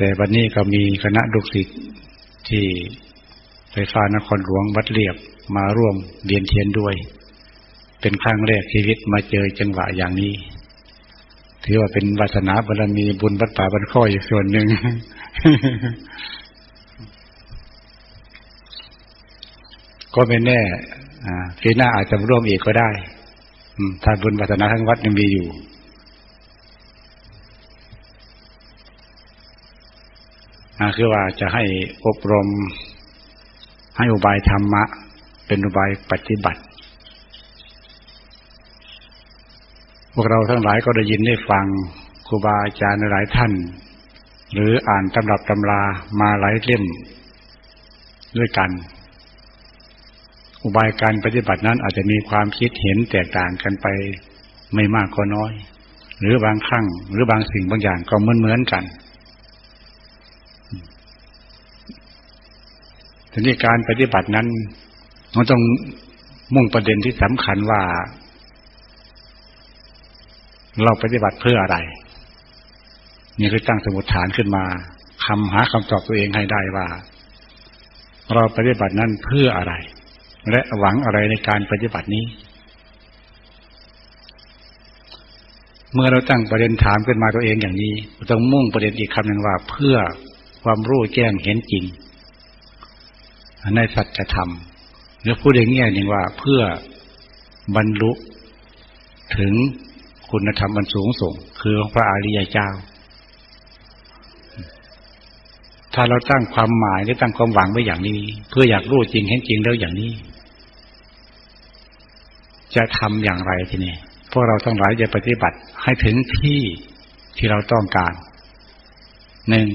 แต่วันนี้ก็มีคณะลูกศิษย์ที่ไฟฟ้านครหลวงวัดเรียบมาร่วมเรียนเทียนด้วย เป็นครั้งแรกชีวิตมาเจอจังหวะอย่างนี้ ถือว่าเป็นวาสนาบารมีบุญวัดป่าบันข้ออีกส่วนหนึ่งก็ไม่แน่ปีหน้าอาจจะร่วมอีกก็ได้ถ้าบุญวาสนาทั้งวัดยังมีอยู่ คือว่าจะให้อบรม ให้อุบายธรรมะ เป็นอุบายปฏิบัติ พวกเราทั้งหลายก็ได้ยินได้ฟังครูบาอาจารย์หลายท่าน หรืออ่านตำรับตำรามาหลายเล่มด้วยกัน อุบายการปฏิบัตินั้นอาจจะมีความคิดเห็นแตกต่างกันไปไม่มากก็น้อย หรือบางครั้งหรือบางสิ่งบางอย่างก็เหมือนเหมือนกัน ทีนี้การปฏิบัตินั้นมันต้องมุ่งประเด็นที่สำคัญว่า เราปฏิบัติเพื่ออะไร นี่คือตั้งสมุดฐานขึ้นมาคำหาคำตอบตัวเองให้ได้ว่า เราปฏิบัตินั้นเพื่ออะไร และหวังอะไรในการปฏิบัตินี้ เมื่อเราตั้งประเด็นถามขึ้นมาตัวเองอย่างนี้ต้องมุ่งประเด็นอีกคำหนึ่งว่าเพื่อความรู้แจ้งเห็นจริง ในสัจธรรมหรือพูดอย่างนี้หนึ่งว่าเพื่อบรรลุถึงคุณธรรมบรรสูงส่ง คือพระอริยเจ้า ถ้าเราตั้งความหมายหรือตั้งความหวังไว้อย่างนี้ เพื่ออยากรู้จริงเห็นจริงแล้วอย่างนี้ จะทำอย่างไรทีนี้พวกเราต้องหลายจะปฏิบัติให้ถึงที่ที่เราต้องการหนึ่ง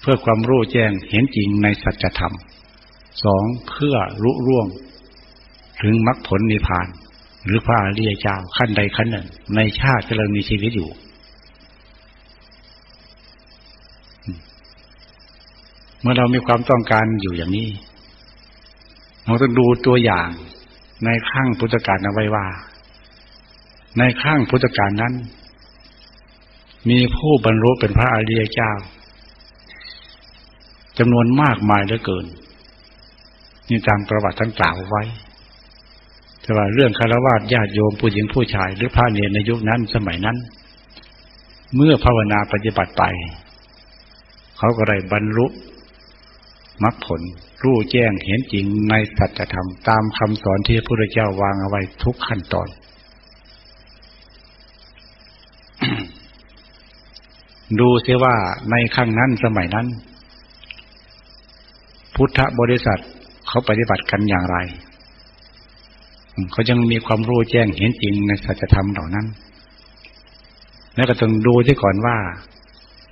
เพื่อความรู้แจ้งเห็นจริงในสัจธรรม สองเพื่อรุร่วง ถึงมรรคผลนิพพาน หรือพระอริยเจ้าขั้นใดขั้นหนึ่ง ในชาติที่เรามีชีวิตอยู่ เมื่อเรามีความต้องการอยู่อย่างนี้ เราต้องดูตัวอย่างในข้างพุทธการเอาไว้ว่า ในข้างพุทธการนั้น มีผู้บรรลุเป็นพระอริยเจ้าจำนวนมากมายเหลือเกิน นี่ตามประวัติท่านกล่าวไว้ แต่ว่าเรื่องคารวะญาติโยมผู้หญิงผู้ชาย หรือพระเนรในยุคนั้นสมัยนั้น เมื่อภาวนาปฏิบัติไป เขาก็ได้บรรลุมรรคผล รู้แจ้งเห็นจริงในสัจธรรม ตามคำสอนที่พระพุทธเจ้าวางเอาไว้ทุกขั้นตอน ดูเสียว่าในครั้งนั้นสมัยนั้น พุทธบริษัท เขาปฏิบัติกันอย่างไร เขายังมีความรู้แจ้งเห็นจริงในสัจธรรมเหล่านั้น แล้วก็ต้องดูที่ก่อนว่า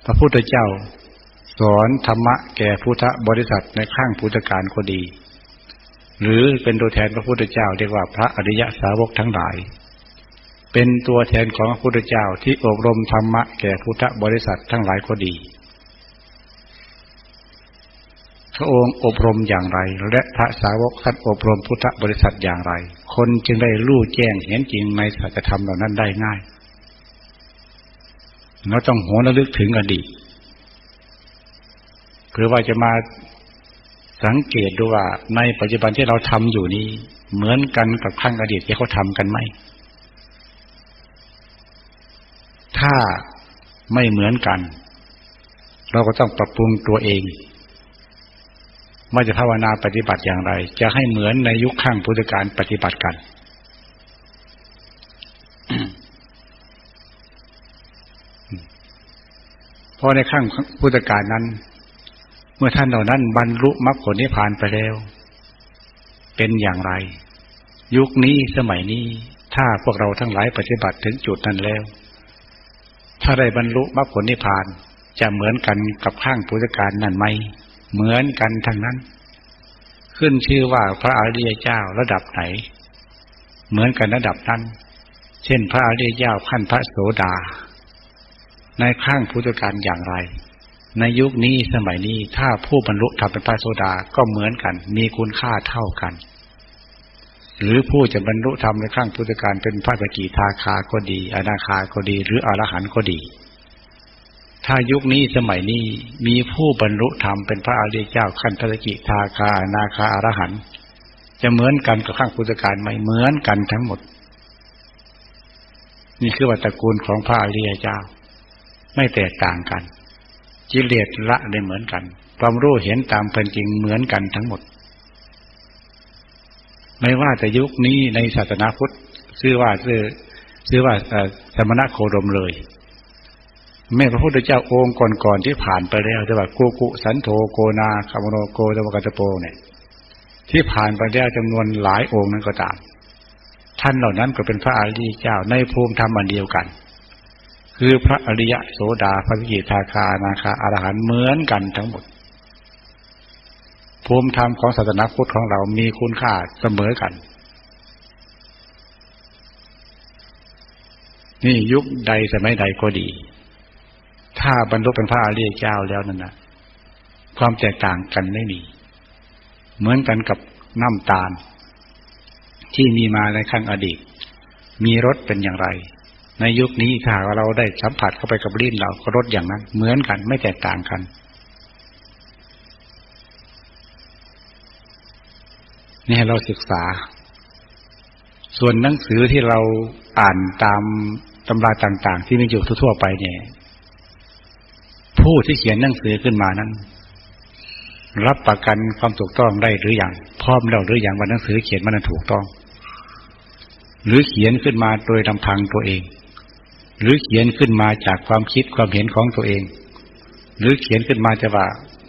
พระพุทธเจ้า สอนธรรมะแก่พุทธบริษัทในข้างพุทธการก็ดี หรือเป็นตัวแทนพระพุทธเจ้าเรียกว่าพระอริยสาวกทั้งหลาย เป็นตัวแทนของพระพุทธเจ้าที่อบรมธรรมะแก่พุทธบริษัททั้งหลายก็ดี พระองค์อบรมอย่างไร และพระสาวกท่านอบรมพุทธบริษัทอย่างไร คนจึงได้รู้แจ้งเห็นจริงในสัจธรรมเหล่านั้นได้ง่าย เราต้องหัวระลึกถึงอดีตคือว่าจะมาสังเกตดูว่า ในปัจจุบันที่เราทำอยู่นี้ เหมือนกันกับครั้งอดีตที่เขาทำกันไหม ถ้าไม่เหมือนกัน เราก็ต้องปรับปรุงตัวเอง ว่าจะภาวนาปฏิบัติอย่างไร จะให้เหมือนในยุคข้างพุทธการปฏิบัติกันเพราะในข้างพุทธการนั้น เมื่อท่านเหล่านั้น บรรลุมรรคผลนิพพานไปแล้ว เป็นอย่างไร ยุคนี้สมัยนี้ ถ้าพวกเราทั้งหลายปฏิบัติถึงจุดนั้นแล้ว ถ้าได้บรรลุมรรคผลนิพพานจะเหมือนกันกับข้างพุทธการนั่นไหม เหมือนกันทั้งนั้น ขึ้นชื่อว่าพระอริยเจ้าระดับไหน เหมือนกันระดับนั้น เช่นพระอริยเจ้าขั้นพระโสดา ในข้างพุทธการอย่างไร ในยุคนี้สมัยนี้ถ้าผู้บรรลุธรรมเป็นพระโสดาก็เหมือนกัน มีคุณค่าเท่ากัน หรือผู้จะบรรลุธรรมในข้างพุทธการเป็นพระสกิทาคาก็ดี อนาคาก็ดี หรืออรหันต์ก็ดี ถ้ายุคนี้สมัยนี้มีผู้บรรลุธรรมเป็นพระอริยเจ้าขั้นทรกิทาคาอนาคาอรหันต์จะเหมือนกันกับข้างพุทธการไหมเหมือนกันทั้งหมด นี่คือวัตกูลของพระอริยเจ้า ไม่แตกต่างกันกิเลสละได้เหมือนกัน ความรู้เห็นตามเป็นจริงเหมือนกันทั้งหมด ไม่ว่าแต่ยุคนี้ในศาสนาพุทธชื่อว่าชื่อชื่อว่าสมณะโคดมเลย แม่พระพุทธเจ้าองค์ก่อนๆที่ผ่านไปแล้วจะว่าโกกุสันโธโกนาคามโนโกตวกัตโปเนี่ยที่ผ่านไปแล้วจำนวนหลายองค์นั้นก็ตาม ท่านเหล่านั้นก็เป็นพระอริยเจ้าในภูมิธรรมอันเดียวกัน คือพระอริยะโสดาพระวิจิทาคานาคาอรหันต์เหมือนกันทั้งหมด ภูมิธรรมของศาสนาพุทธของเรามีคุณค่าเสมอกัน นี่ยุคใดสมัยใดก็ดี ถ้าบรรลุเป็นพระอริยเจ้าแล้วนั่นนะความแตกต่างกันไม่มี เหมือนกันกับน้ำตาล ที่มีมาในครั้งอดีต มีรสเป็นอย่างไร ในยุคนี้ถ้าเราได้สัมผัสเข้าไปกับลิ้นเราก็รสอย่างนั้น เหมือนกันไม่แตกต่างกัน นี่เราศึกษา ส่วนหนังสือที่เราอ่านตามตำราต่าง ๆ ที่มีอยู่ทั่วๆไปเนี่ย ผู้ที่เขียนหนังสือขึ้นมานั้น รับประกันความถูกต้องได้หรืออยังพร้อมแล้วหรืออยังว่าหนังสือเขียนมันถูกต้อง หรือเขียนขึ้นมาโดยลำพังตัวเอง หรือเขียนขึ้นมาจากความคิดความเห็นของตัวเอง หรือเขียนขึ้นมาจะว่า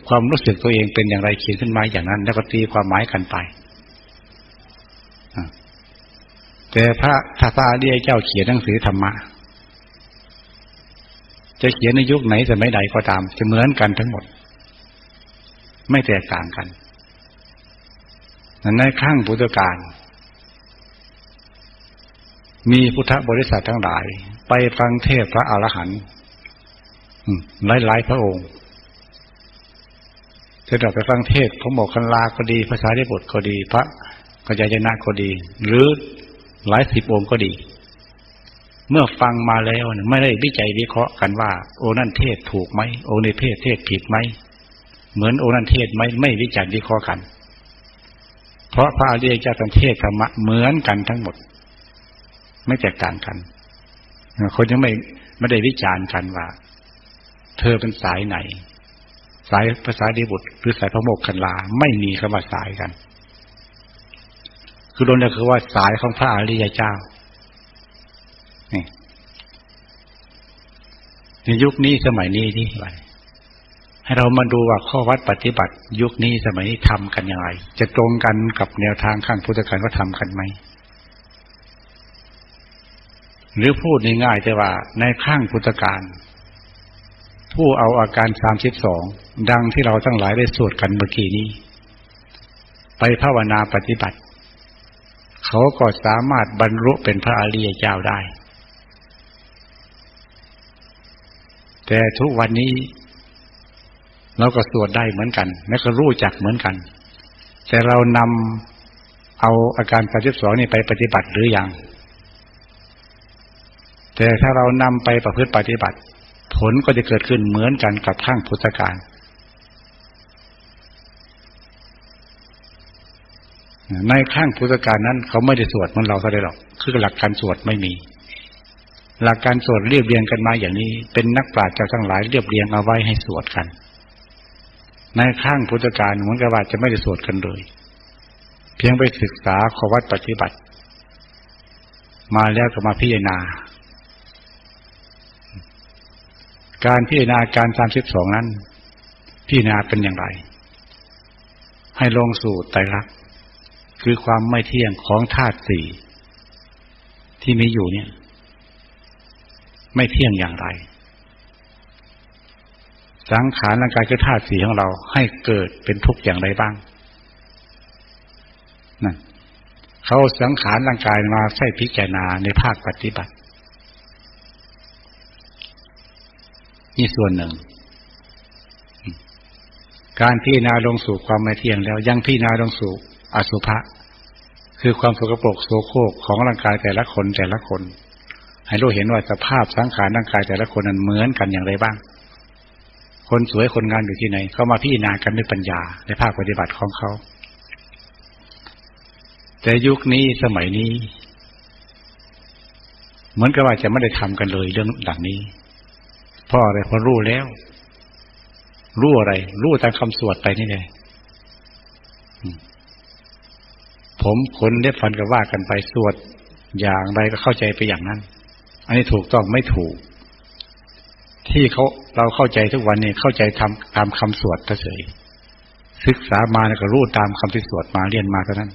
ความรู้สึกตัวเองเป็นอย่างไรเขียนขึ้นมาอย่างนั้น แล้วก็ตีความหมายกันไปแต่พระถ้าพระอริยเจ้าเขียนหนังสือธรรมะ จะเขียนในยุคไหนสมัยใดก็ตาม จะเหมือนกันทั้งหมด ไม่แตกต่างกันในข้างพุทธการ มีพุทธบริษัททั้งหลาย ไปฟังเทศพระอรหันต์หลายๆพระองค์จะดอกไปฟังเทศพระโมกขันลาก็ดีภาษาได้บทก็ดี พระกัจจายนะก็ดี หรือหลายสิบองค์ก็ดี เมื่อฟังมาแล้วไม่ได้วิจัยวิเคราะห์กันว่า โอนั่นเทศถูกไหมโอในเพศเทศผิดไหมเหมือนโอนันเทศไหมไม่วิจารณ์วิเคราะห์กัน เพราะพระอริยเจ้าท่านเทศธรรมะเหมือนกันทั้งหมด ไม่แตกต่างกันคนยังไม่ไม่ได้วิจารณ์กันว่า เธอเป็นสายไหน สายภาษาดีบุตร หรือสายพระโมกขันลาไม่มีคำว่าสายกัน คือโดนเรียกคือว่าสายของพระอริยเจ้า ในยุคนี้สมัยนี้ที่ไรให้เรามาดูว่าข้อวัดปฏิบัติ ยุคนี้สมัยนี้ทำกันอย่างไร จะตรงกันกับแนวทางข้างพุทธการว่าทำกันไหมหรือพูดง่ายๆแต่ว่าในข้างพุทธการ ผู้เอาอาการสามสิบสองดังที่เราทั้งหลายได้สวดกันเมื่อกี้นี้ ไปภาวนาปฏิบัติ เขาก็สามารถบรรลุเป็นพระอริยเจ้าได้ แต่ทุกวันนี้ เราก็สวดได้เหมือนกัน และก็รู้จักเหมือนกัน แต่เรานำเอาอาการปฏิบสองนี่ไปปฏิบัติหรือยัง แต่ถ้าเรานำไปประพฤติปฏิบัติ ผลก็จะเกิดขึ้นเหมือนกันกับข้างพุทธการในข้างพุทธการนั้น เขาไม่ได้สวดเหมันเราเท่าไรหรอก คือหลักการสวดไม่มี หลักการสวดเรียบเรียงกันมาอย่างนี้ เป็นนักปราชญ์เจ้าทั้งหลายเรียบเรียงเอาไว้ให้สวดกัน ในข้างพุทธการเหมือนกับว่าจะไม่ได้สวดกันเลย เพียงไปศึกษาขวัดปฏิบัติ มาแล้วก็มาพิจารณา การพิจารณาการสามสิบสองนั้น พิจารณาเป็นอย่างไร ให้ลงสู่ไตรลักษณ์คือความไม่เที่ยงของธาตุสี่ที่มีอยู่เนี่ย ไม่เที่ยงอย่างไร สังขารร่างกายคือธาตุสีของเราให้เกิดเป็นทุกข์อย่างไรบ้างนั่นเขาสังขารร่างกายมาใช้พิจารณาในภาคปฏิบัติ นี่ส่วนหนึ่ง การพิจารณาลงสู่ความไม่เที่ยงแล้วยังพิจารณาลงสู่อสุภะคือความสกปรกโสโครกของร่างกายแต่ละคนแต่ละคน ให้รู้เห็นว่าสภาพสังขารร่างกายแต่ละคนนั้นเหมือนกันอย่างไรบ้าง คนสวยคนงามอยู่ที่ไหน เขามาพิจารณากันด้วยปัญญาในภาคปฏิบัติของเขา แต่ยุคนี้สมัยนี้ เหมือนกับว่าจะไม่ได้ทำกันเลยเรื่องหลังนี้ เพราะอะไรเพราะรู้แล้ว รู้อะไร รู้ตามคำสวดไปนี่เลยผมขนเล็บฟันก็ว่ากันไปสวดอย่างไรก็เข้าใจไปอย่างนั้น อันนี้ถูกต้องไม่ถูก ที่เขาเราเข้าใจทุกวันนี้เข้าใจทำตามคำสวดเฉยศึกษามาแล้วก็รู้ตามคำที่สวดมาเรียนมาเท่านั้น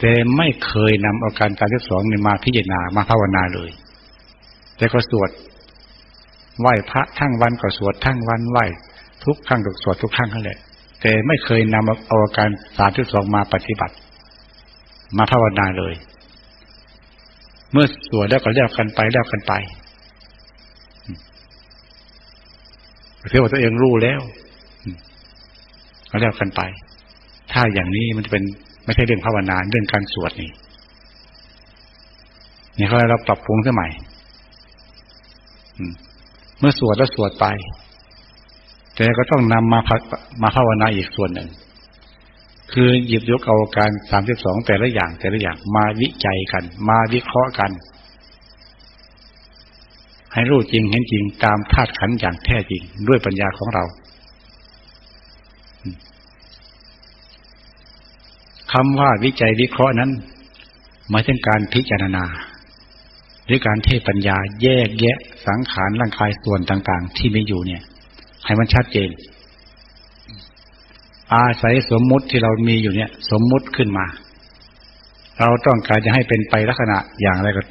แต่ไม่เคยนำเอาการการที่สองนี่มาพิจารณามาภาวนาเลย แต่ก็สวดไหว้พระทั้งวันก็สวดทั้งวันไหว้ทุกครั้งก็สวดทุกครั้งนั่นแหละแต่ไม่เคยนำเอาอาการสามที่สองมาปฏิบัติ มาภาวนาเลย เมื่อสวดแล้วก็เลี้ยวกันไปเลี้ยวกันไปเพื่อว่าตัวเองรู้แล้วก็เลี้ยวกันไป ถ้าอย่างนี้มันจะเป็นไม่ใช่เรื่องภาวนาเรื่องการสวดนี่นี่เขาให้เราปรับปรุงสมัยเมื่อสวดแล้วสวดไป แต่ก็ต้องนำมามาภาวนาอีกส่วนหนึ่ง คือหยิบยกเอาการสามสิบสองแต่ละอย่างแต่ละอย่างมาวิจัยกัน มาวิเคราะห์กัน ให้รู้จริงเห็นจริงตามธาตุขันธ์อย่างแท้จริงด้วยปัญญาของเราคำว่าวิจัยวิเคราะห์นั้นหมายถึงการพิจารณาหรือการเทปัญญาแยกแยะสังขารร่างกายส่วนต่าง ๆ ที่มีอยู่เนี่ย ให้มันชัดเจน อาศัยสมมุติที่เรามีอยู่เนี่ย สมมุติขึ้นมา เราต้องการจะให้เป็นไปลักษณะอย่างไรก็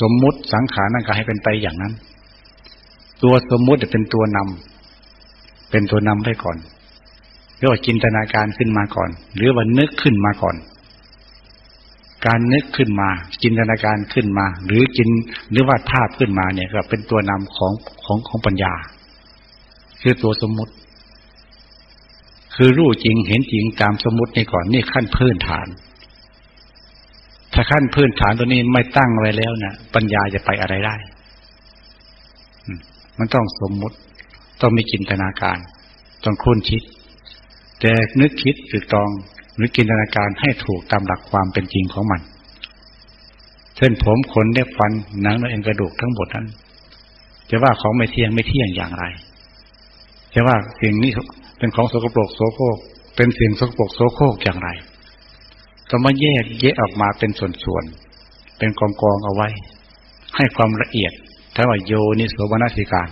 สมมุติสังขารร่างกายให้เป็นไปอย่างนั้น ตัวสมมุติจะเป็นตัวนำเป็นตัวนำไปก่อนเรียกว่าจินตนาการขึ้นมาก่อน หรือว่านึกขึ้นมาก่อน การนึกขึ้นมา จินตนาการขึ้นมา หรือจินหรือว่าภาพขึ้นมาเนี่ยก็เป็นตัวนำของของของปัญญา คือตัวสมมุติ คือรู้จริงเห็นจริงตามสมมตินี่ก่อนนี่ขั้นพื้นฐาน ถ้าขั้นพื้นฐานตัวนี้ไม่ตั้งไว้แล้วนะปัญญาจะไปอะไรได้ มันต้องสมมุติ ต้องมีจินตนาการ ต้องคุ้นคิด แต่นึกคิดตึกตองหรือจินตนาการให้ถูกตามหลักความเป็นจริงของมันเช่นผมขนเล็บฟันหนังและเอ็นกระดูกทั้งหมดนั้น จะว่าของไม่เที่ยงไม่เที่ยงอย่างไร จะว่าสิ่งนี้ เป็นของสกปรกโสโครกเป็นสิ่งสกปรกโสโครกอย่างไรก็มาแยกแยะออกมาเป็นส่วนๆเป็นกองกองเอาไว้ ให้ความละเอียดถ้าว่าโยนิโสมนสิการ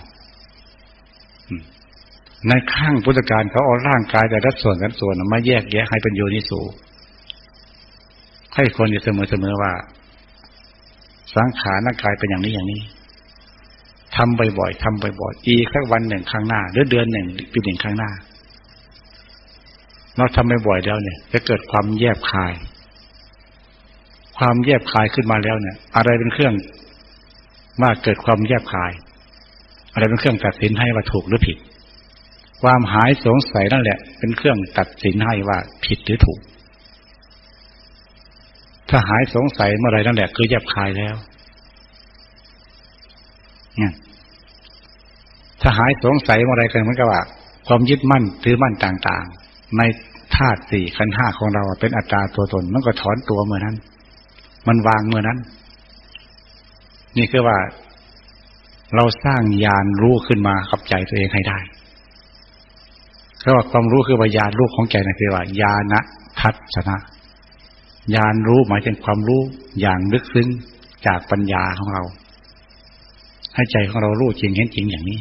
ในข้างพุทธการเขาเอาร่างกายแต่ละส่วนกันส่วนมาแยกแยะให้เป็นโยนิสูให้คนอยู่เสมอเสมอว่า สังขารร่างกายเป็นอย่างนี้อย่างนี้ทำบ่อยๆทำบ่อยๆอีกสักวันหนึ่งข้างหน้า หรือเดือนหนึ่งปีหนึ่งข้างหน้า เราทำบ่อยๆแล้วเนี่ย จะเกิดความแยบคาย ความแยบคายขึ้นมาแล้วเนี่ย อะไรเป็นเครื่องว่าเกิดความแยบคาย อะไรเป็นเครื่องตัดสินให้ว่าถูกหรือผิด ความหายสงสัยนั่นแหละ เป็นเครื่องตัดสินให้ว่าผิดหรือถูก ถ้าหายสงสัยเมื่อไรนั่นแหละคือแยบคายแล้วเนี่ยถ้าหายสงสัยเมื่อไรกันเหมือนกับว่า ความยึดมั่นถือมั่นต่าง ๆ ในธาตุสี่ขันห้าของเราเป็นอัตตาตัวตน มันก็ถอนตัวเมื่อนั้น มันวางเมื่อนั้น นี่คือว่า เราสร้างยานรู้ขึ้นมากับใจตัวเองให้ได้ก็ว่าความรู้คือวิญญาณรู้ของใจนะคือว่าญาณทัศนะญาณรู้หมายถึงความรู้อย่างลึกซึ้งจากปัญญาของเรา ให้ใจของเรารู้จริงเห็นจริงอย่างนี้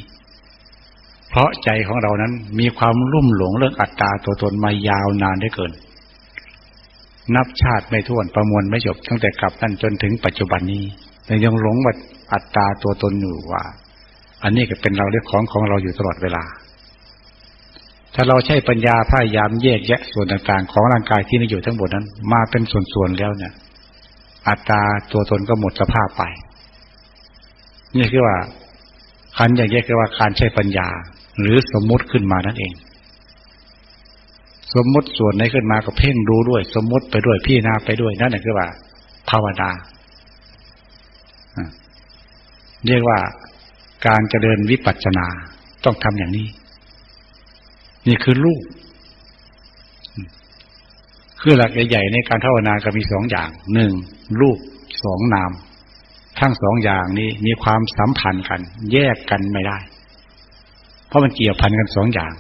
เพราะใจของเรานั้นมีความรุ่มหลงเรื่องอัตตาตัวตนมายาวนานได้เกิน นับชาติไม่ถ้วนประมวลไม่จบตั้งแต่กลับนั่นจนถึงปัจจุบันนี้แต่ยังหลงว่าอัตตาตัวตนอยู่ว่า อันนี้ก็เป็นเราเรื่องของของเราอยู่ตลอดเวลา ถ้าเราใช้ปัญญาพยายามแยกแยะส่วนต่างๆ ของร่างกายที่มีอยู่ทั้งหมดนั้น มาเป็นส่วนๆแล้วเนี่ย อัตราตัวตนก็หมดสภาพไป นี่คือว่าการแยกแยะคือว่าการใช้ปัญญา หรือสมมุติขึ้นมานั่นเอง สมมุติส่วนไหนขึ้นมาก็เพ่งดูด้วย สมมุติไปด้วยพี่นาไปด้วยนั่นแหละคือว่า ภาวนาเรียกว่าการเจริญวิปัสสนาต้องทำอย่างนี้ นี่คือรูปคือหลักใหญ่ๆในการภาวนาก็มีสองอย่างหนึ่งรูปสองนาม ทั้งสองอย่างนี้มีความสัมพันธ์กัน แยกกันไม่ได้ ราะมันเกี่ยวพันกันสองอย่าง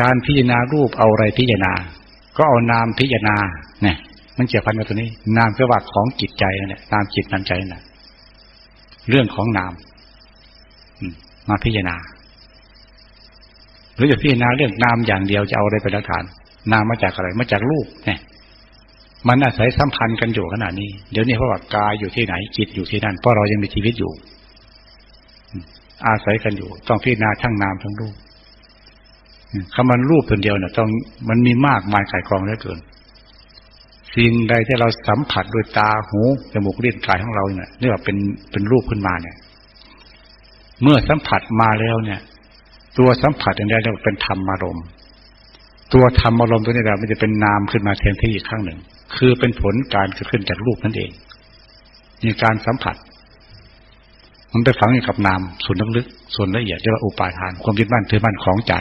การพิจารณารูปเอาอะไรพิจารณา ก็เอานามพิจารณาเนี่ยมันเกี่ยวพันกับตัวนี้ นามคือว่าของจิตใจนั่นแหละนามจิตนามใจนั่นแหละเรื่องของนามมาพิจารณา หรือจะพิจารณาเรื่องนามอย่างเดียวจะเอาอะไรเป็นหลักฐาน นามมาจากอะไร มาจากรูปเนี่ยมันอาศัยสัมพันธ์กันอยู่ขนาดนี้ เดี๋ยวนี้เพราะว่ากายอยู่ที่ไหนจิตอยู่ที่นั่นเพราะเรายังมีชีวิตอยู่ อาศัยกันอยู่ ต้องพิจารณาทั้งนามทั้งรูปคำมันรูปตัวเดียวเนี่ยต้องมันมีมากมายไก่กองเหลือเกินสิ่งใดที่เราสัมผัสด้วยตาหูจมูกลิ้นกายของเราเนี่ยเรียกว่าเป็นเป็นรูปขึ้นมาเนี่ย เมื่อสัมผัสมาแล้วเนี่ย ตัวสัมผัสอย่างนี้เรียกว่าเป็นธรรมอารมณ์ ตัวธรรมอารมณ์ตัวนี้แหละมันจะเป็นนามขึ้นมาแทนที่อีกครั้งหนึ่ง คือเป็นผลการเกิดขึ้นจากรูปนั่นเองมีการสัมผัส มันไปฝังอยู่กับนามส่วนลึกๆส่วนละเอียดเรียกว่าอุปาทาน ความยึดมั่นถือมั่นของใจ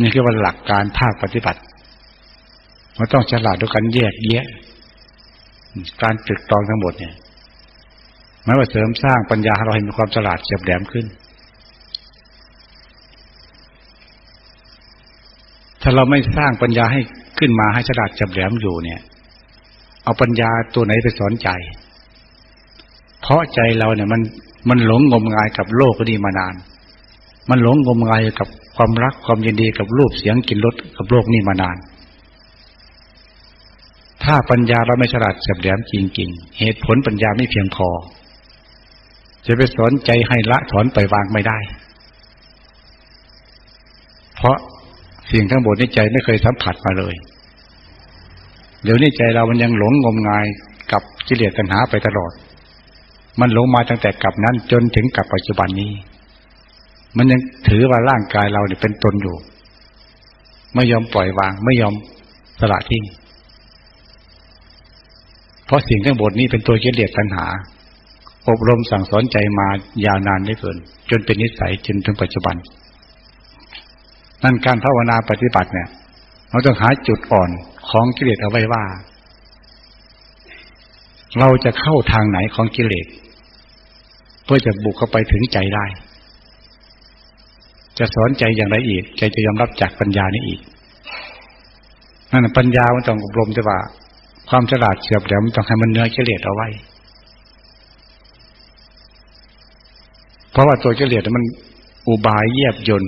นี่คือว่าหลักการภาคปฏิบัติมันต้องฉลาดด้วยกันแยกแยะ การตรึกตรองทั้งหมดเนี่ยหมายว่าเสริมสร้างปัญญาเราเห็นมีความฉลาดเฉียบแหลมขึ้น ถ้าเราไม่สร้างปัญญาให้ขึ้นมาให้ฉลาดเฉียบแหลมอยู่เนี่ย เอาปัญญาตัวไหนไปสอนใจ เพราะใจเราเนี่ยมันมันหลงงมงายกับโลกนี้มานาน มันหลงงมงายกับความรักความยินดีกับรูปเสียงกลิ่นรสกับโลกนี้มานาน ถ้าปัญญาเราไม่ฉลาดเฉลียมจริงๆ เหตุผลปัญญาไม่เพียงพอ จะไปสอนใจให้ละถอนไปวางไม่ได้ เพราะสิ่งทั้งหมดในใจไม่เคยสัมผัสมาเลย เดี๋ยวนี้ใจเรามันยังหลงงมงายกับกิเลสตัณหาไปตลอด มันหลงมาตั้งแต่กับนั้นจนถึงกับปัจจุบันนี้ มันยังถือว่าร่างกายเราเนี่ยเป็นตนอยู่ ไม่ยอมปล่อยวาง ไม่ยอมสละทิ้ง เพราะสิ่งทั้งหมดนี้เป็นตัวเกิเลสตัณหา อบรมสั่งสอนใจมายาวนานได้เกิน จนเป็นนิสัยจนถึงปัจจุบัน นั่นการภาวนาปฏิบัติเนี่ยเราต้องหาจุดอ่อนของกิเลสเอาไว้ว่า เราจะเข้าทางไหนของกิเลส เพื่อจะบุกเข้าไปถึงใจได้ จะสอนใจอย่างไรอีกใจจะยอมรับจากปัญญานี้อีกนั่นปัญญามันต้องอบรมแต่ว่า ความฉลาดเฉียบแหลมต้องให้มันเนื้อเฉลียดเอาไว้ เพราะว่าตัวเฉลียดมันอุบายเยียบยน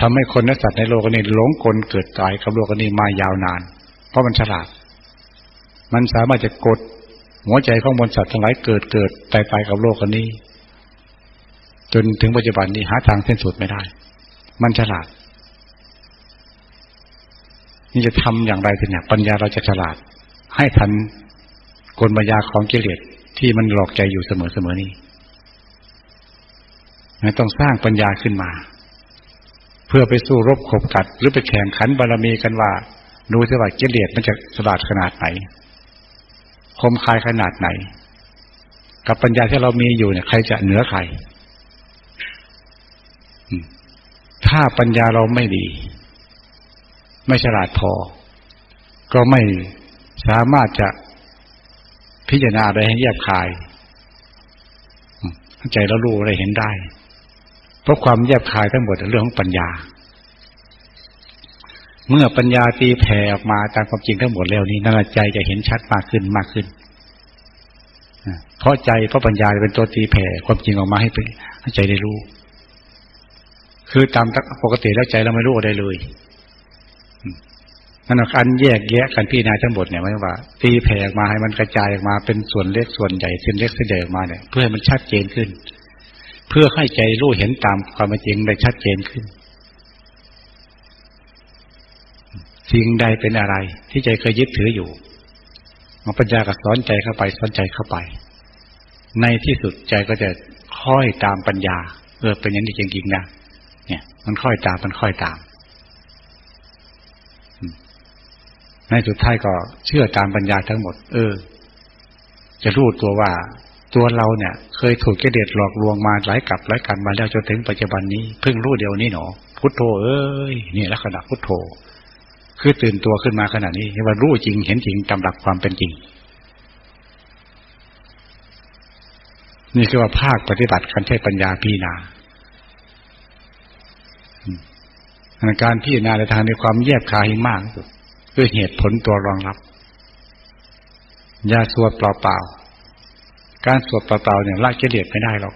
ทำให้คนและสัตว์ในโลกนี้หลงกลเกิดตายกับโลกนี้มายาวนาน เพราะมันฉลาด มันสามารถจะกด หัวใจของมวลสัตว์ทั้งหลายเกิดเกิดตายตายกับโลกนี้ จนถึงปัจจุบันนี้หาทางเส้นสุดไม่ได้ มันฉลาด นี่จะทำอย่างไรถึงเนี่ยปัญญาเราจะฉลาด ให้ทันกลปัญญาของกิเลสที่มันหลอกใจอยู่เสมอเสมอนี้ต้องสร้างปัญญาขึ้นมา เพื่อไปสู้รบขบกัด หรือไปแข่งขันบารมีกันว่า ดูสิว่ากิเลสมันจะฉลาดขนาดไหน คมคายขนาดไหน กับปัญญาที่เรามีอยู่เนี่ย ใครจะเหนือใครถ้าปัญญาเราไม่ดี ไม่ฉลาดพอ ก็ไม่สามารถจะพิจารณาอะไรให้แยบคายใจเรารู้อะไรเห็นได้ เพราะความแยบคายทั้งหมดเรื่องของปัญญา เมื่อปัญญาตีแผ่ออกมาตามความจริงทั้งหมดแล้วนี้นั่นใจจะเห็นชัดมากขึ้นมากขึ้นเพราะใจเพราะปัญญาเป็นตัวตีแผ่ความจริงออกมาให้ให้ใจได้รู้ คือตามปกติแล้วใจเราไม่รู้อะไรเลยนั่นการแยกแยะกันพี่นาทั้งหมดเนี่ยไม่ว่า ตีแผ่ออกมาให้มันกระจายออกมาเป็นส่วนเล็กส่วนใหญ่เส้นเล็กเส้นใหญ่ออกมาเนี่ยเพื่อให้มันชัดเจนขึ้น เพื่อให้ใจรู้เห็นตามความจริงได้ชัดเจนขึ้น สิ่งใดเป็นอะไร ที่ใจเคยยึดถืออยู่มันปัญญาก็สอนใจเข้าไปสอนใจเข้าไป ในที่สุดใจก็จะค่อยตามปัญญาเออเป็นอย่างนี้จริงๆนะมันค่อยตามมันค่อยตามในสุดท้ายก็เชื่อตามปัญญาทั้งหมด เออ จะรู้ตัวว่า ตัวเราเนี่ย เคยถูกกิเลสหลอกลวงมาหลายกับหลายกันมาแล้วจนถึงปัจจุบันนี้เพิ่งรู้เดียวนี้หนอพุทโธเอ้ยนี่ลักษณะพุทโธ คือตื่นตัวขึ้นมาขนาดนี้ว่ารู้จริงเห็นจริงตามหลักความเป็นจริง นี่คือว่าภาคปฏิบัติการใช้ปัญญาพิจาการพิจารณาในทางในความแยบคายมากคือเหตุผลตัวรองรับยาสวดเปล่าๆการสวดเปล่าๆเนี่ยละกิเลสไม่ได้หรอก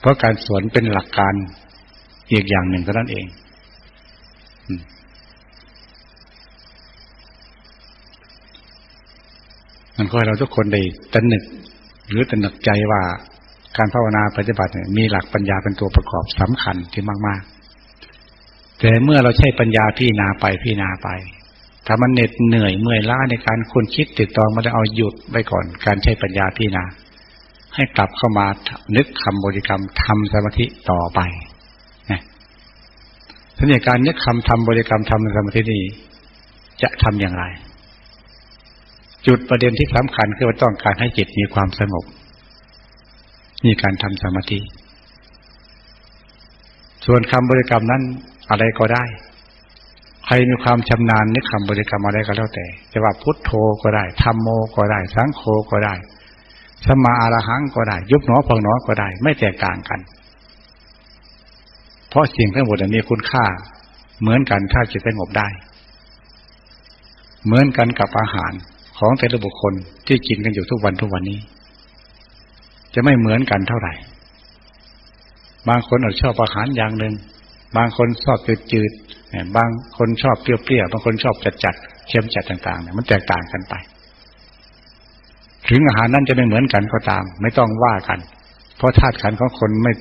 เพราะการสวนเป็นหลักการอีกอย่างหนึ่งเท่านั้นเอง มันก็ให้เราทุกคนได้ตระหนึก หรือตระหนักใจว่าการภาวนาปฏิบัติเนี่ยมีหลักปัญญาเป็นตัวประกอบสำคัญที่มาก ๆ แต่เมื่อเราใช้ปัญญาพี่นาไปพี่นาไป ถ้ามันเหน็ดเหนื่อยเมื่อยล้าในการคุณคิดติดตองมันจะเอาหยุดไว้ก่อน การใช้ปัญญาพี่นา ให้กลับเข้ามานึกคำบริกรรมทำสมาธิต่อไปนะทีนี้การนึกคำทำบริกรรมทำสมาธินี้จะทำอย่างไร จุดประเด็นที่สำคัญคือว่าต้องการให้จิตมีความสงบนี่การทำสมาธิ ส่วนคำบริกรรมนั้นอะไรก็ได้ ใครมีความชำนาญนึกคำบริกรรมอะไรก็แล้วแต่ จะว่าพุทโธก็ได้ธรรมโมก็ได้ สังโฆก็ได้สมมาอารหังก็ได้ ยุบหนอพองหนอก็ได้ ไม่แตกต่างกัน เพราะสิ่งทั้งหมดมีคุณค่า เหมือนกันถ้าจิตสงบได้ เหมือนกันกับอาหาร ของแต่ละบุคคลที่กินกันอยู่ทุกวันทุกวันนี้ จะไม่เหมือนกันเท่าไหร่ บางคนอาจชอบอาหารอย่างหนึ่งบางคนชอบจืดๆบางคนชอบเปรี้ยวๆบางคนชอบจัดๆเค็มจัดต่างๆเนี่ยมันแตกต่างกันไป ถึงอาหารนั้นจะไม่เหมือนกันก็ตาม ไม่ต้องว่ากัน เพราะธาตุขันของคนไม่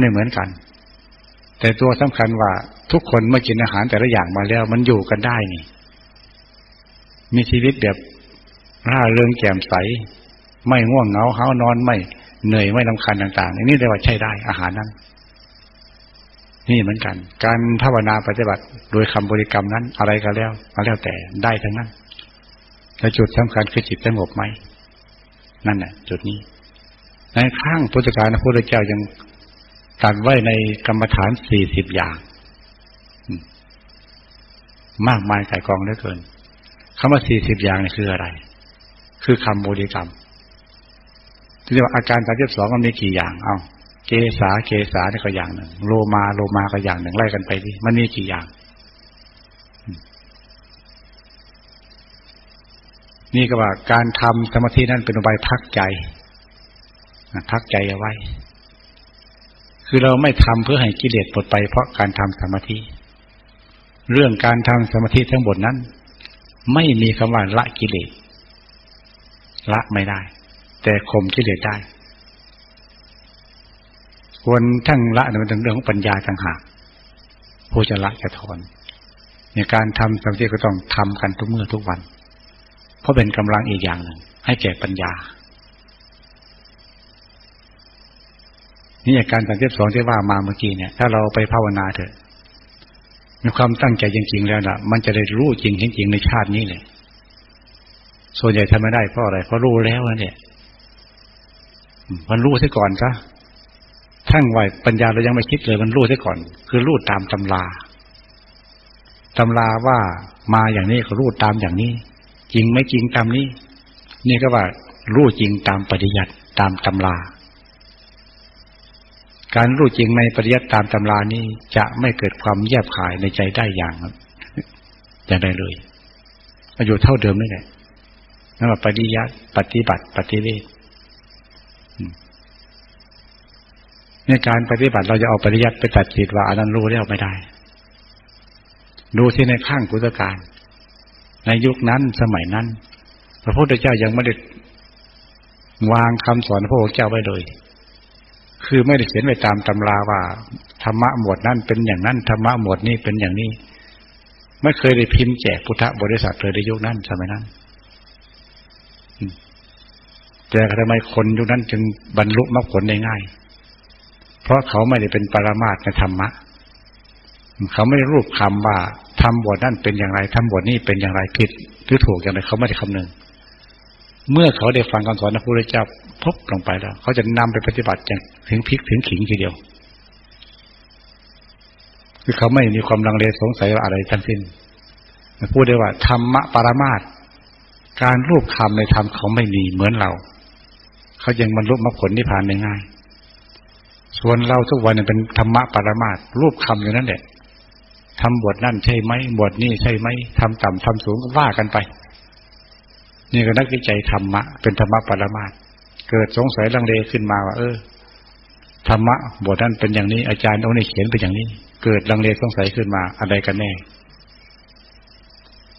ไม่เหมือนกัน แต่ตัวสำคัญว่าทุกคนเมื่อกินอาหารแต่ละอย่างมาแล้ว มันอยู่กันได้นี่ มีชีวิตแบบร่าเริงแจ่มใส ไม่ง่วงเหงาเฮานอนไม่เหนื่อยไม่ลำคันต่างๆอันนี้เรียกว่าใช่ได้อาหารนั้น นี่เหมือนกัน การภาวนาปฏิบัติ โดยคำบริกรรมนั้น อะไรก็แล้วก็แล้วแต่ได้ทั้งนั้นแต่จุดสำคัญคือจิตสงบไหมนั่นแหละจุดนี้ในข้างพุทธการพระพุทธเจ้ายังตัดไว้ในกรรมฐานสี่สิบอย่าง มากมายไก่กองเหลือเกิน คำว่าสี่สิบอย่างนี่คืออะไร คือคำบริกรรมที่เรียกว่าอาการสามสิบสองมันมีกี่อย่าง เอาเกษาเกษานี่ก็อย่างหนึ่งโลมาโลมาก็อย่างหนึ่งไล่กันไปดิมันมีกี่อย่าง นี่ก็ว่าการทำสมาธินั้นเป็นอุบายพักใจพักใจเอาไว้ คือเราไม่ทำเพื่อให้กิเลสหมดไปเพราะการทำสมาธิ เรื่องการทำสมาธิทั้งหมดนั้น ไม่มีคำว่าละกิเลสละไม่ได้ แต่ข่มกิเลสได้ควรทั้งละในเรื่องของปัญญาต่างหากผู้จะละจะถอนในการทำสมาธิก็ต้องทำกันทุกเมื่อทุกวัน เพราะเป็นกำลังอีกอย่างหนึ่ง ให้แก่ปัญญา นี่อาการสามสิบสองที่ว่ามาเมื่อกี้เนี่ย ถ้าเราไปภาวนาเถอะ มีความตั้งใจจริงๆแล้วนะมันจะได้รู้จริงเห็นจริงในชาตินี้เลยส่วนใหญ่ทำไม่ได้เพราะอะไรเพราะรู้แล้วเนี่ยมันรู้ซะก่อนซะทั้งวัยปัญญาเรายังไม่คิดเลย มันรู้ซะก่อน คือรู้ตามตำราตำราว่ามาอย่างนี้ก็รู้ตามอย่างนี้ จริงไม่จริงตามนี้ นี่ก็ว่ารู้จริงตามปฏิยัติตามตำรา การรู้จริงในปริยัติตามตำรานี้จะไม่เกิดความแยบขายในใจได้อย่างอย่างใดเลยมาอยู่เท่าเดิมนี่แหละนั่นว่าปฏิยัติปฏิบัติ ปฏิเวทในการปฏิบัติเราจะเอาปริยัติไปตัดจิตว่าอันนั้นรู้แล้วไม่ได้ ดูที่ในข้างพุทธการ ในยุคนั้นสมัยนั้น พระพุทธเจ้ายังไม่ได้วางคำสอนพระพุทธเจ้าไว้เลย คือไม่ได้เขียนไว้ตามตำราว่าธรรมะหมวดนั้นเป็นอย่างนั้นธรรมะหมวดนี้เป็นอย่างนี้ ไม่เคยได้พิมพ์แจกพุทธบริษัทเลยในยุคนั้นสมัยนั้นแต่ทำไมคนยุคนั้นจึงบรรลุมรรคผลได้ง่าย เพราะเขาไม่ได้เป็นปรมาตในธรรมะ เขาไม่ได้รูปคำว่าทำบทนั่นเป็นอย่างไรทำบทนี้เป็นอย่างไรผิด หรือถูกอย่างไรเขาไม่ได้คำนึง เมื่อเขาได้ฟังคำสอนของพระพุทธเจ้าพบลงไปแล้ว เขาจะนำไปปฏิบัติอย่างถึงพริกถึงขิงทีเดียว คือเขาไม่มีความลังเลสงสัยอะไรทั้งสิ้นพูดได้ว่าธรรมะปรมาตการรูปคำในธรรมเขาไม่มีเหมือนเรา เขายังบรรลุมรรคผลนิพพานได้ง่าย ส่วนเราทุกวันเป็นธรรมะปรมาตรูปคำอยู่นั่นแหละทำบทนั่นใช่ไหมบทนี่ใช่ไหมทำต่ำทำสูงก็ว่ากันไป นี่ก็นักวิจัยธรรมะเป็นธรรมะปรมาตถ์เกิดสงสัยลังเลขึ้นมาว่า เออธรรมะบทนั้นเป็นอย่างนี้อาจารย์เอาในเขียนเป็นอย่างนี้ เกิดลังเลสงสัยขึ้นมาอะไรกันแน่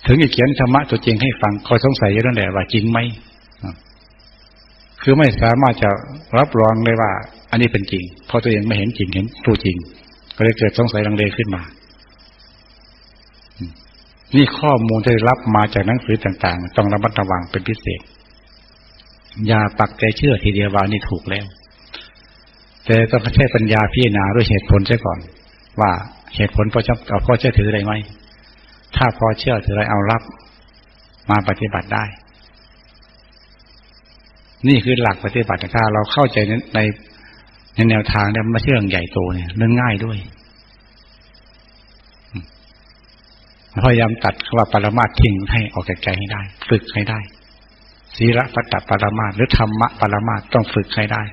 ถึงจะเขียนธรรมะตัวจริงให้ฟังคอยสงสัยอยู่นั่นแหละว่าจริงไหมคือไม่สามารถจะรับรองเลยว่า อันนี้เป็นจริง เพราะตัวเองไม่เห็นจริงเห็นตัวจริง ก็เลยเกิดสงสัยลังเลขึ้นมา นี่ข้อมูลที่รับมาจากหนังสือต่าง ๆ ต้องระมัดระวังเป็นพิเศษ อย่าปักใจเชื่อทีเดียวว่านี่ถูกแล้ว แต่ต้องใช้ปัญญาพิจารณาด้วยเหตุผลใช่ก่อน ว่าเหตุผลพอจะเอาพอเชื่อถือได้ไหมถ้าพอเชื่อถืออะไรเอารับมาปฏิบัติได้ นี่คือหลักปฏิบัติถ้าเราเข้าใจในในแนวทางเนี่ยม่ใช่เรื่องใหญ่โตเนี่ยเรื่องง่ายด้วย พยายามตัดคำว่าปรมาททิ้งให้ออกจากใจให้ได้ ฝึกให้ได้ศีลปัตตปรมาทหรือธรรมะปรมาทต้องฝึกให้ได้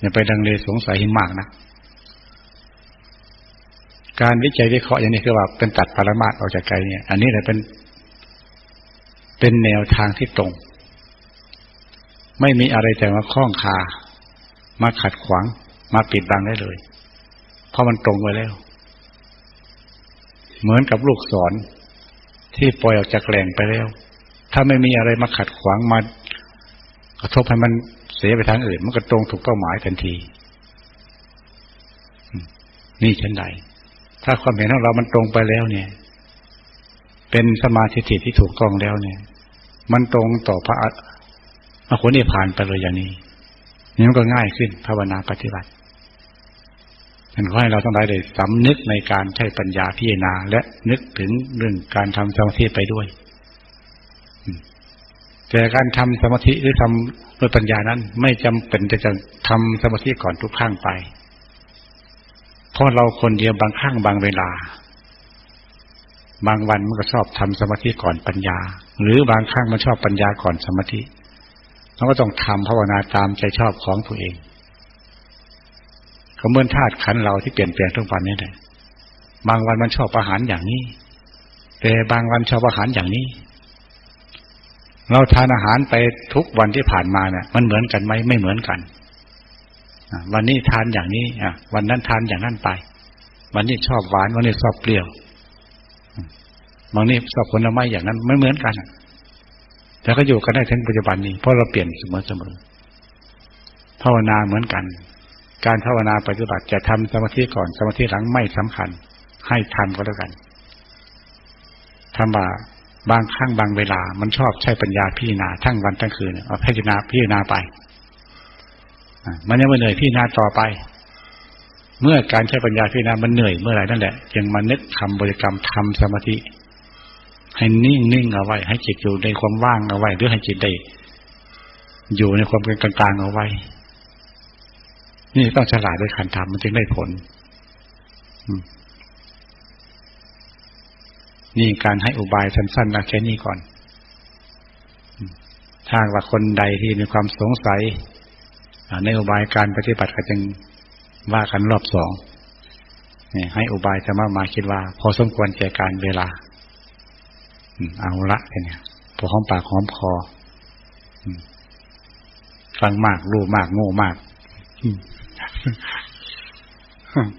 อย่าไปดังเลสงสัยห้มากนะการวิจัยวิเคราะห์อย่างนี้คือว่าเป็นตัดปรมาทออกจากใจเนี่ย อันนี้แหละเป็น เป็นแนวทางที่ตรง ไม่มีอะไรแต่มาคล้องคา มาขัดขวาง มาปิดบังได้เลย เพราะมันตรงไปแล้ว เหมือนกับลูกศรที่ปล่อยออกจากแหล่งไปแล้ว ถ้าไม่มีอะไรมาขัดขวางมากระทบให้มันเสียไปทางอื่น มันก็ตรงถูกเป้าหมายทันที นี่เช่นใด ถ้าความเห็นของเรามันตรงไปแล้วเนี่ย เป็นสมาธิที่ถูกต้องแล้วเนี่ย มันตรงต่อพระอรหันิพพานไปเลยอย่างนี้นี่มันก็ง่ายขึ้นภาวนาปฏิบัติ ฉันขอให้เราต้องได้สำนึกในการใช้ปัญญาพิจารณา และนึกถึงเรื่องการทำสมาธิไปด้วยแต่การทำสมาธิหรือทำด้วยปัญญานั้น ไม่จำเป็นจะจะทำสมาธิก่อนทุกครั้งไปเพราะเราคนเดียวบางครั้งบางเวลา บางวันมันก็ชอบทำสมาธิก่อนปัญญา หรือบางครั้งมันชอบปัญญาก่อนสมาธิเราก็ต้องทำภาวนาตามใจชอบของตัวเอง ก็เหมือนธาตุขันเราที่เปลี่ยนแปลงทุกวันนี้แหละบางวันมันชอบอาหารอย่างนี้ แต่บางวันชอบอาหารอย่างนี้ เราทานอาหารไปทุกวันที่ผ่านมาเนี่ยมันเหมือนกันไหมไม่เหมือนกันวันนี้ทานอย่างนี้อะ วันนั้นทานอย่างนั้นไป วันนี้ชอบหวานวันนี้ชอบเปรี้ยวบางนี้ชอบผลไม้อย่างนั้นไม่เหมือนกันแต่ก็อยู่กันได้ถึงปัจจุบันนี้เพราะเราเปลี่ยนเสมอเสมอภาวนาเหมือนกัน การภาวนาปฏิบัติจะทำสมาธิก่อนสมาธิหลังไม่สำคัญ ให้ทำก็แล้วกันทำว่าบางครั้งบางเวลา มันชอบใช้ปัญญาพิจารณาทั้งวันทั้งคืนเอาพิจารณาพิจารณาไปมันยังไม่เหนื่อยพิจารณาต่อไป เมื่อการใช้ปัญญาพิจารณามันเหนื่อยเมื่อไหร่นั่นแหละยังมานึกทำบริกรรมทำสมาธิ ให้นิ่งนิ่งเอาไว้ ให้จิตอยู่ในความว่างเอาไว้หรือให้จิตได้อยู่ในความเป็นกลางๆเอาไว้ นี่ต้องฉลาดด้วยขันธรรมมันจึงได้ผลนี่การให้อุบายสั้นๆนะแค่นี้ก่อนถ้าว่าคนใดที่มีความสงสัยในอุบายการปฏิบัติก็จึงว่ากันรอบสองให้อุบายจะมามาคิดว่า พอสมควรแก่การเวลาเอาละเนี่ยพอหอมปากหอมคอฟังมากรู้มากโง่มาก huh.